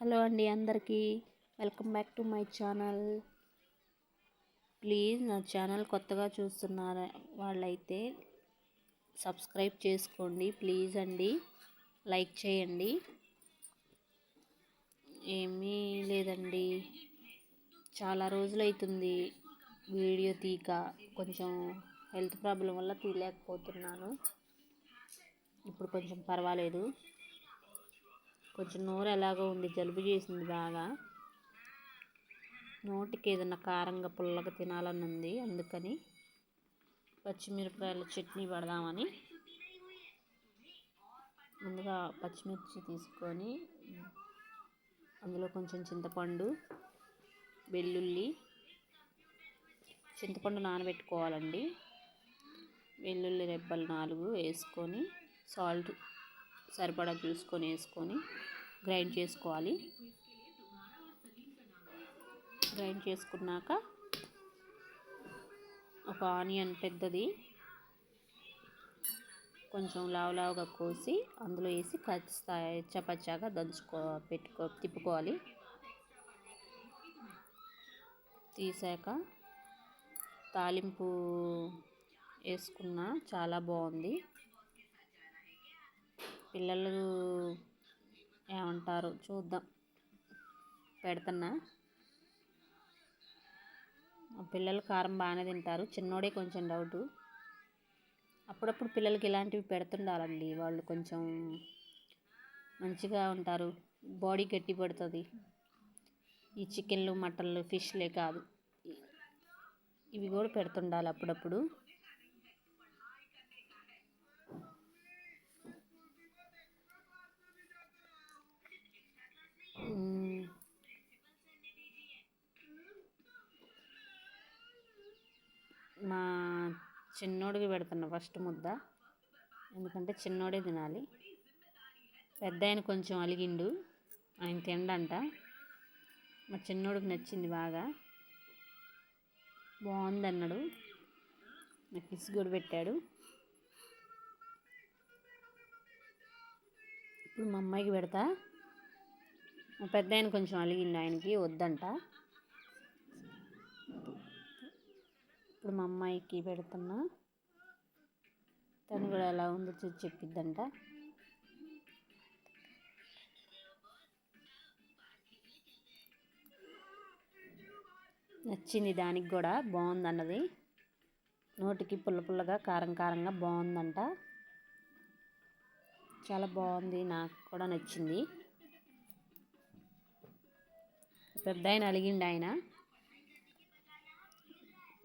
Hello అండి అందరికీ. Welcome back to my channel. Please నా ఛానల్ కొత్తగా చూస్తున్నారు వాళ్ళైతే సబ్స్క్రైబ్ చేసుకోండి. ప్లీజ్ అండి. లైక్ చేయండి. ఏమీ లేదండి. చాలా రోజులు అవుతుంది వీడియో తీక. కొంచెం హెల్త్ ప్రాబ్లం వల్ల తీయలేకపోతున్నాను. ఇప్పుడు కొంచెం పర్వాలేదు. కొంచెం నోరు ఎలాగో ఉంది జలుబు చేసింది బాగా. నోటికి ఏదైనా కారంగా పుల్లగా తినాలని ఉంది అందుకని పచ్చిమిరపకాయల చట్నీ పడదామని. ముందుగా పచ్చిమిర్చి తీసుకొని అందులో కొంచెం చింతపండు వెల్లుల్లి చింతపండు నానబెట్టుకోవాలండి. వెల్లుల్లి రెబ్బలు నాలుగు వేసుకొని సాల్ట్ సరిపడా చూసుకొని వేసుకొని గ్రైండ్ చేసుకోవాలి. గ్రైండ్ చేసుకున్నాక ఒక ఆనియన్ పెద్దది కొంచెం లావు లావుగా కోసి అందులో వేసి కచ్చా చపచ్చాగా దంచుకో పెట్టుకో తిప్పుకోవాలి. తీసాక తాలింపు వేసుకున్న చాలా బాగుంది. పిల్లలు ఏమంటారు? చూద్దాం. పెడుతున్నా. పిల్లలు కారం బాగానే తింటారు. చిన్నోడే కొంచెం డౌటు. అప్పుడప్పుడు పిల్లలకి ఇలాంటివి పెడుతుండాలండి. వాళ్ళు కొంచెం మంచిగా ఉంటారు. బాడీ గట్టి పడుతుంది. ఈ చికెన్లు మటన్లు ఫిష్లే కాదు. ఇవి కూడా పెడుతుండాలి అప్పుడప్పుడు. మా చిన్నోడికి పెడుతున్నా ఫస్ట్ ముద్ద. ఎందుకంటే చిన్నోడే తినాలి. పెద్ద ఆయన కొంచెం అలిగిండు. ఆయన తిండంట. మా చిన్నోడికి నచ్చింది బాగా. బాగుంది అన్నాడు. నాకు కిస్ కూడా పెట్టాడు. ఇప్పుడు మా అమ్మాయికి పెడతా. మా పెద్ద ఆయన కొంచెం అలిగిండు ఆయనకి వద్దంట. ఇప్పుడు మా అమ్మాయికి పెడుతున్నా. తను కూడా ఎలా ఉందో చూసి చెప్పిద్దంట. నచ్చింది దానికి కూడా బాగుంది అన్నది నోటికి పుల్ల పుల్లగా కారం కారంగా బాగుందంట. చాలా బాగుంది నాకు కూడా నచ్చింది. పెద్ద ఆయన అలిగిండు ఆయన.